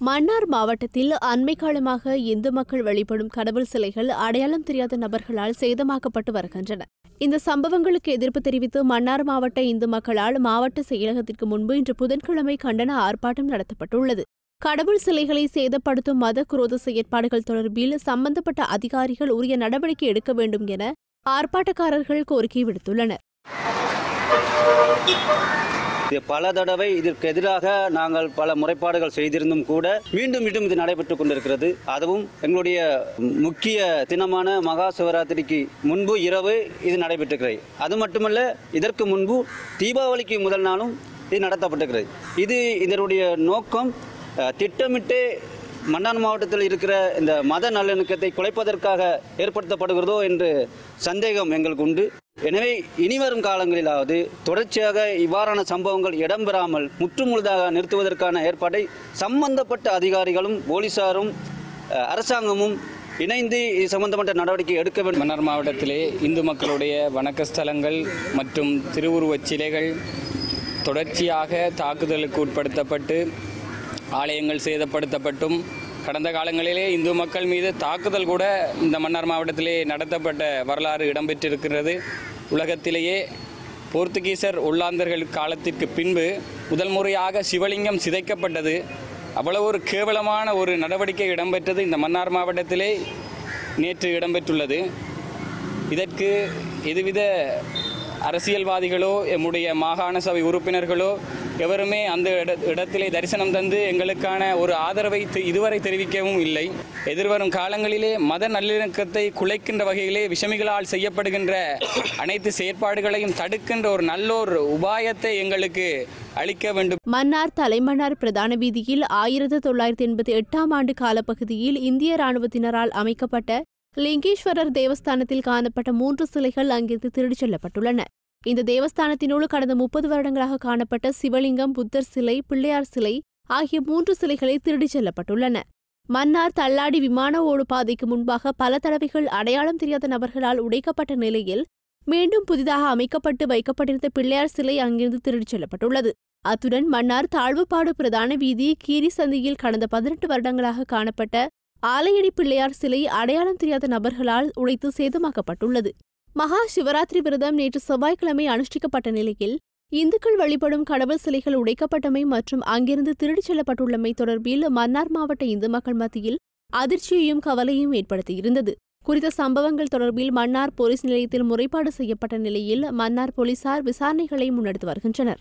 மன்னார் மாவட்டத்தில் அண்மை காலமாக இந்து மக்கள் வழிபடும் கடவுள் சிலைகள் அடையாளம் தெரியாத நபர்களால் சேதமாக்கப்பட்டு வருகின்றன. இந்த சம்பவங்களுக்கு எதிர்ப்பு தெரிவித்து மன்னார் மாவட்ட இந்து மக்களால் மாவட்ட செயலகத்திற்கு முன்பு இன்று புதன்கிழமை கண்டன ஆர்ப்பாட்டம் நடத்தப்பட்டுள்ளது. கடவுள் சிலைகளை சேதப்படுத்தும் மத குரோத செயற்பாடுகள் தொடர்பில் சம்பந்தப்பட்ட அதிகாரிகள் உரிய நடவடிக்கை எடுக்க வேண்டும் என ஆர்ப்பாட்டக்காரர்கள் கோரிக்கை விடுத்துள்ளனர். பல தடவை இதற்கு எதிராக நாங்கள் பல முறைப்பாடுகள் செய்திருந்தும் கூட மீண்டும் மீண்டும் இது நடைபெற்றுக் கொண்டிருக்கிறது. அதுவும் எங்களுடைய முக்கிய தினமான மகா சிவராத்திரிக்கு முன்பு இரவு இது நடைபெற்றிருக்கிறது. அது மட்டுமல்ல இதற்கு முன்பு தீபாவளிக்கு முதல் நாளும் இது நடத்தப்பட்டிருக்கிறது. இது இதனுடைய நோக்கம் திட்டமிட்டு திட்டமிட்டே மன்னார் மாவட்டத்தில் இருக்கிற இந்த மத நல்லிணக்கத்தை குலைப்பதற்காக ஏற்படுத்தப்படுகிறதோ என்று சந்தேகம் எங்களுக்கு உண்டு. எனவே இனிவரும் காலங்களிலாவது தொடர்ச்சியாக இவ்வாறான சம்பவங்கள் இடம்பெறாமல் முற்றுமுழுதாக நிறுத்துவதற்கான ஏற்பாட்டை சம்பந்தப்பட்ட அதிகாரிகளும் போலீசாரும் அரசாங்கமும் இணைந்து இது சம்பந்தப்பட்ட நடவடிக்கை எடுக்க வேண்டும். மன்னார் மாவட்டத்திலே இந்து மக்களுடைய வணக்க ஸ்தலங்கள் மற்றும் திருவுருவச் சிலைகள் தொடர்ச்சியாக தாக்குதலுக்கு உட்படுத்தப்பட்டு ஆலயங்கள் சேதப்படுத்தப்பட்டும் கடந்த காலங்களிலே இந்து மக்கள் மீது தாக்குதல் கூட இந்த மன்னார் மாவட்டத்திலே நடத்தப்பட்ட வரலாறு இடம்பெற்றிருக்கிறது உலகத்திலேயே போர்த்துகீசர் உள்ளாந்தர்கள் காலத்திற்கு பின்பு முதல் முறையாக சிவலிங்கம் சிதைக்கப்பட்டது. அவ்வளவு ஒரு கேவலமான ஒரு நடவடிக்கை இடம்பெற்றது இந்த மன்னார் மாவட்டத்திலே நேற்று இடம்பெற்றுள்ளது. இதற்கு எதுவித அரசியல்வாதிகளோ எம்முடைய மாகாண சபை உறுப்பினர்களோ எவருமே அந்த இட இடத்திலே தரிசனம் தந்து எங்களுக்கான ஒரு ஆதரவை தெ- இதுவரை தெரிவிக்கவும் இல்லை. எதிர்வரும் காலங்களிலே மத நல்லிணக்கத்தை குலைக்கின்ற வகையிலே விஷமிகளால் செய்யப்படுகின்ற அனைத்து செயற்பாடுகளையும் தடுக்கின்ற ஒரு நல்லோர் உபாயத்தை எங்களுக்கு அளிக்க வேண்டும். மன்னார் தலைமன்னார் பிரதான வீதியில் ஆயிரத்து தொள்ளாயிரத்தி எண்பத்தி எட்டாம் ஆண்டு காலப்பகுதியில் இந்திய ராணுவத்தினரால் அமைக்கப்பட்ட லிங்கேஸ்வரர் தேவஸ்தானத்தில் காணப்பட்ட மூன்று சிலைகள் அங்கிருந்து திருடிச் செல்லப்பட்டுள்ளன. இந்த தேவஸ்தானத்தினுள் கடந்த முப்பது வருடங்களாக காணப்பட்ட சிவலிங்கம் புத்தர் சிலை பிள்ளையார் சிலை ஆகிய மூன்று சிலைகளை திருடிச் செல்லப்பட்டுள்ளன. மன்னார் தள்ளாடி விமான ஓடு பாதைக்கு முன்பாக பல தடவைகள் அடையாளம் தெரியாத நபர்களால் உடைக்கப்பட்ட நிலையில் மீண்டும் புதிதாக அமைக்கப்பட்டு வைக்கப்பட்டிருந்த பிள்ளையார் சிலை அங்கிருந்து திருடிச் செல்லப்பட்டுள்ளது. அத்துடன் மன்னார் தாழ்வுப்பாடு பிரதான வீதி கீரி சந்தியில் கடந்த பதினெட்டு வருடங்களாக காணப்பட்ட ஆலையடி பிள்ளையார் சிலை அடையாளம் தெரியாத நபர்களால் உடைத்து சேதமாக்கப்பட்டுள்ளது. மகா சிவராத்திரி விரதம் நேற்று செவ்வாய்க்கிழமை அனுஷ்டிக்கப்பட்ட நிலையில் இந்துக்கள் வழிபடும் கடவுள் சிலைகள் உடைக்கப்பட்டமை மற்றும் அங்கிருந்து திருடிச் செல்லப்பட்டுள்ளமை தொடர்பில் மன்னார் மாவட்ட இந்து மக்கள் மத்தியில் அதிர்ச்சியையும் கவலையும் ஏற்படுத்தியிருந்தது. குறித்த சம்பவங்கள் தொடர்பில் மன்னார் போலீஸ் நிலையத்தில் முறைப்பாடு செய்யப்பட்ட நிலையில் மன்னார் போலீசார் விசாரணைகளை முன்னெடுத்து வருகின்றனர்.